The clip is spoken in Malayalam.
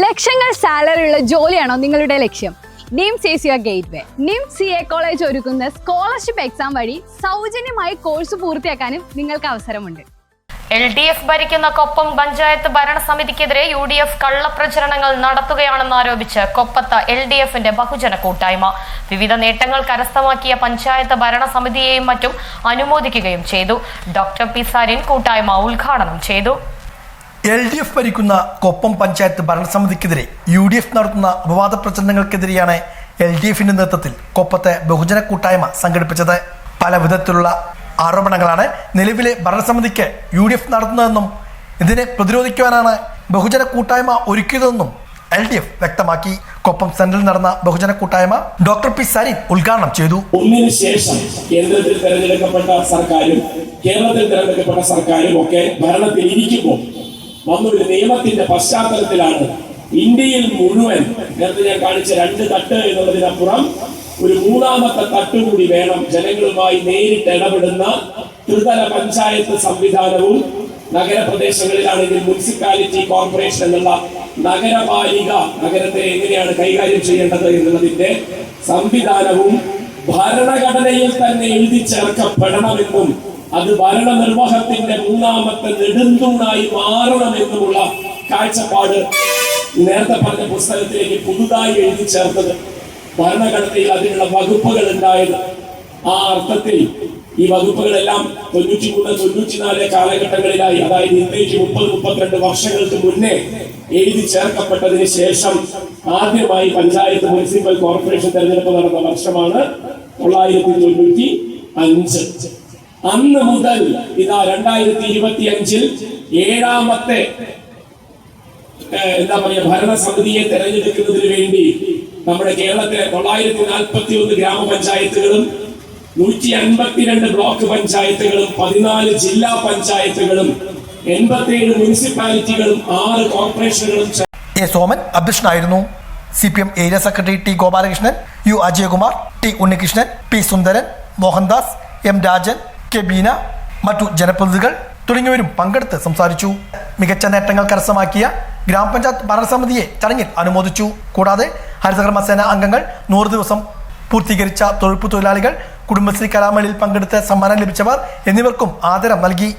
ലക്ഷങ്ങൾ സാലറി ഉള്ള ജോലിയാണോ നിങ്ങളുടെ ലക്ഷ്യം? NIMS is your gateway NIMS C A college ഒരുക്കുന്ന സ്കോളർഷിപ്പ് എക്സാം വഴി സൗജന്യമായി കോഴ്സ് പൂർത്തിയാക്കാനും നിങ്ങൾക്ക് അവസരമുണ്ട്. എൽ ഡി എഫ് ഭരിക്കുന്ന കൊപ്പം പഞ്ചായത്ത് ഭരണസമിതിക്കെതിരെ യു ഡി എഫ് കള്ളപ്രചരണങ്ങൾ നടത്തുകയാണെന്ന് ആരോപിച്ച് കൊപ്പത്ത് എൽ ഡി എഫിന്റെ ബഹുജന കൂട്ടായ്മ. വിവിധ നേട്ടങ്ങൾ കരസ്ഥമാക്കിയ പഞ്ചായത്ത് ഭരണസമിതിയെയും മറ്റും അനുമോദിക്കുകയും ചെയ്തു. ഡോക്ടർ പി സാരിൻ കൂട്ടായ്മ ഉദ്ഘാടനം ചെയ്തു. എൽ ഡി എഫ് ഭരിക്കുന്ന കൊപ്പം പഞ്ചായത്ത് ഭരണസമിതിക്കെതിരെ യു ഡി എഫ് നടത്തുന്ന അപവാദ പ്രചരണങ്ങൾക്കെതിരെയാണ് എൽ ഡി എഫിന്റെ നേതൃത്വത്തിൽ കൊപ്പത്തെ ബഹുജന കൂട്ടായ്മ സംഘടിപ്പിച്ചത്. പല വിധത്തിലുള്ള ആരോപണങ്ങളാണ് നിലവിലെ ഭരണസമിതിക്ക് യു ഡി എഫ് നടത്തുന്നതെന്നും ഇതിനെ പ്രതിരോധിക്കുവാനാണ് ബഹുജന കൂട്ടായ്മ ഒരുക്കിയതെന്നും എൽ ഡി എഫ് വ്യക്തമാക്കി. കൊപ്പം സെന്ററിൽ നടന്ന ബഹുജന കൂട്ടായ്മ ഡോക്ടർ പി സരിൻ ഉദ്ഘാടനം ചെയ്തു. ഒന്നിനു ശേഷം കേന്ദ്രത്തിൽ തെരഞ്ഞെടുക്കപ്പെട്ട സർക്കാരും കേരളത്തിൽ തെരഞ്ഞെടുക്കപ്പെട്ട സർക്കാരും ഒക്കെ ഭരണത്തിൽ ഇരിക്കുമ്പോൾ വന്നൊരു നിയമത്തിന്റെ പശ്ചാത്തലത്തിലാണ് ഇന്ത്യയിൽ മുഴുവൻ നേരത്തെ ഞാൻ കാണിച്ച രണ്ട് തട്ട് എന്നുള്ളതിനപ്പുറം ഒരു മൂന്നാമത്തെ തട്ട് കൂടി വേണം ജനങ്ങളുമായി നേരിട്ട് ഇടപെടുന്ന ത്രിതല പഞ്ചായത്ത് സംവിധാനവും നഗരപ്രദേശങ്ങളിലാണെങ്കിൽ മുനിസിപ്പാലിറ്റി കോർപ്പറേഷൻ എന്നുള്ള നഗരപാലിക നഗരത്തെ എങ്ങനെയാണ് കൈകാര്യം ചെയ്യേണ്ടത് എന്നുള്ളതിന്റെ സംവിധാനവും ഭരണഘടനയിൽ തന്നെ എഴുതി ചേർക്കപ്പെടണമെന്നും അത് ഭരണനിർവഹത്തിന്റെ മൂന്നാമത്തെ നെടുന്തൂണായി മാറണമെന്നുമുള്ള കാഴ്ചപ്പാട് നേരത്തെ പറഞ്ഞ പുസ്തകത്തിലേക്ക് പുതുതായി എഴുതി ചേർത്തത് ഭരണഘടനയിൽ അതിനുള്ള വകുപ്പുകൾ ഉണ്ടായത്. ആ അർത്ഥത്തിൽ ഈ വകുപ്പുകളെല്ലാം തൊണ്ണൂറ്റി മൂന്ന് തൊണ്ണൂറ്റിനാല് കാലഘട്ടങ്ങളിലായി അതായത് ഇന്ത്യയ്ക്ക് മുപ്പത് മുപ്പത്തിരണ്ട് വർഷങ്ങൾക്ക് മുന്നേ എഴുതി ചേർക്കപ്പെട്ടതിന് ശേഷം ആദ്യമായി പഞ്ചായത്ത് മുനിസിപ്പൽ കോർപ്പറേഷൻ തെരഞ്ഞെടുപ്പ് നടന്ന വർഷമാണ് തൊള്ളായിരത്തി തൊണ്ണൂറ്റി അഞ്ച് അന്ന് മുതൽ ഇതാ രണ്ടായിരത്തി ഇരുപത്തി അഞ്ചിൽ ഏഴാമത്തെ എന്താ പറയുക ഭരണസമിതിയെ തെരഞ്ഞെടുക്കുന്നതിന് വേണ്ടി നമ്മുടെ കേരളത്തിലെ തൊള്ളായിരത്തി നാൽപ്പത്തി ഒന്ന് ഗ്രാമപഞ്ചായത്തുകളും നൂറ്റി അൻപത്തിരണ്ട് ബ്ലോക്ക് പഞ്ചായത്തുകളും പതിനാല് ജില്ലാ പഞ്ചായത്തുകളും എൺപത്തിയേഴ് മുനിസിപ്പാലിറ്റികളും ആറ് കോർപ്പറേഷനുകളും എ സോമൻ അധ്യക്ഷനായിരുന്നു. C P M area secretary T Gopalakrishnan U Ajayakumar T Unnikrishnan P Sundaran Mohandas M Rajan K Beena മറ്റു ജനപ്രതിനിധികൾ തുടങ്ങിയവരും പങ്കെടുത്ത് സംസാരിച്ചു. മികച്ച നേട്ടങ്ങൾ കരസ്ഥമാക്കിയ ഗ്രാമപഞ്ചായത്ത് ഭരണസമിതിയെ ചടങ്ങിൽ അനുമോദിച്ചു. കൂടാതെ ഹരിതകർമ്മസേന അംഗങ്ങൾ നൂറ് ദിവസം പൂർത്തീകരിച്ച തൊഴിൽപ്പ് തൊഴിലാളികൾ കുടുംബശ്രീ കലാമേളയിൽ പങ്കെടുത്ത് സമ്മാനം ലഭിച്ചവർ എന്നിവർക്കും ആദരം നൽകി.